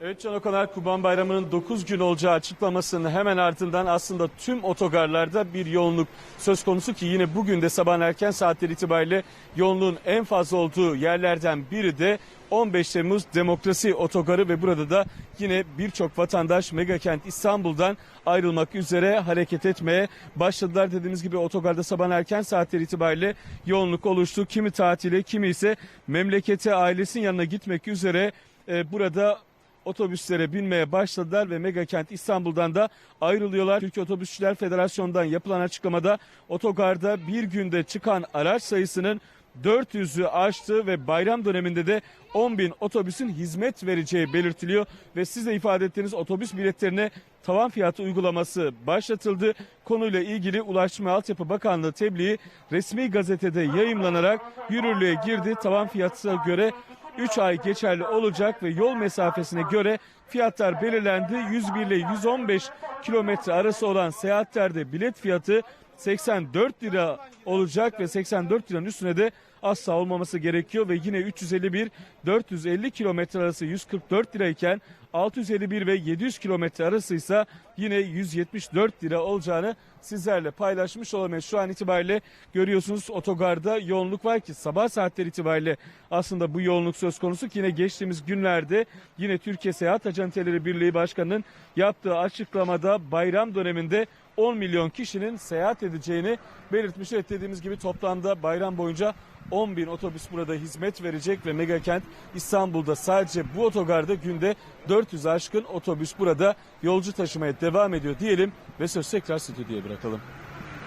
Evet Can Okanal Kurban Bayramı'nın 9 gün olacağı açıklamasının hemen ardından aslında tüm otogarlarda bir yoğunluk söz konusu ki yine bugün de sabah erken saatler itibariyle yoğunluğun en fazla olduğu yerlerden biri de 15 Temmuz Demokrasi Otogarı ve burada da yine birçok vatandaş Megakent İstanbul'dan ayrılmak üzere hareket etmeye başladılar. Dediğimiz gibi otogarda sabah erken saatler itibariyle yoğunluk oluştu. Kimi tatile kimi ise memlekete ailesinin yanına gitmek üzere e, burada otobüslere binmeye başladılar ve Megakent İstanbul'dan da ayrılıyorlar. Türkiye Otobüsçüler Federasyonu'ndan yapılan açıklamada otogarda bir günde çıkan araç sayısının 400'ü aştı ve bayram döneminde de 10 bin otobüsün hizmet vereceği belirtiliyor. Ve siz de ifade ettiğiniz otobüs biletlerine tavan fiyatı uygulaması başlatıldı. Konuyla ilgili Ulaştırma Altyapı Bakanlığı tebliği resmi gazetede yayımlanarak yürürlüğe girdi. Tavan fiyatına göre 3 ay geçerli olacak ve yol mesafesine göre fiyatlar belirlendi. 101 ile 115 kilometre arası olan seyahatlerde bilet fiyatı 84 lira olacak ve 84 liranın üstüne de asla olmaması gerekiyor ve yine 351 450 kilometre arası 144 lirayken 651 ve 700 kilometre arası ise yine 174 lira olacağını sizlerle paylaşmış olamayız. Şu an itibariyle görüyorsunuz otogarda yoğunluk var ki sabah saatleri itibariyle aslında bu yoğunluk söz konusu ki yine geçtiğimiz günlerde yine Türkiye Seyahat Acenteleri Birliği Başkanı'nın yaptığı açıklamada bayram döneminde 10 milyon kişinin seyahat edeceğini belirtmiş. Evet dediğimiz gibi toplamda bayram boyunca 10 bin otobüs burada hizmet verecek ve Megakent İstanbul'da sadece bu otogarda günde 400 aşkın otobüs burada yolcu taşımaya devam ediyor diyelim ve söz tekrar stüdyoya bırakalım.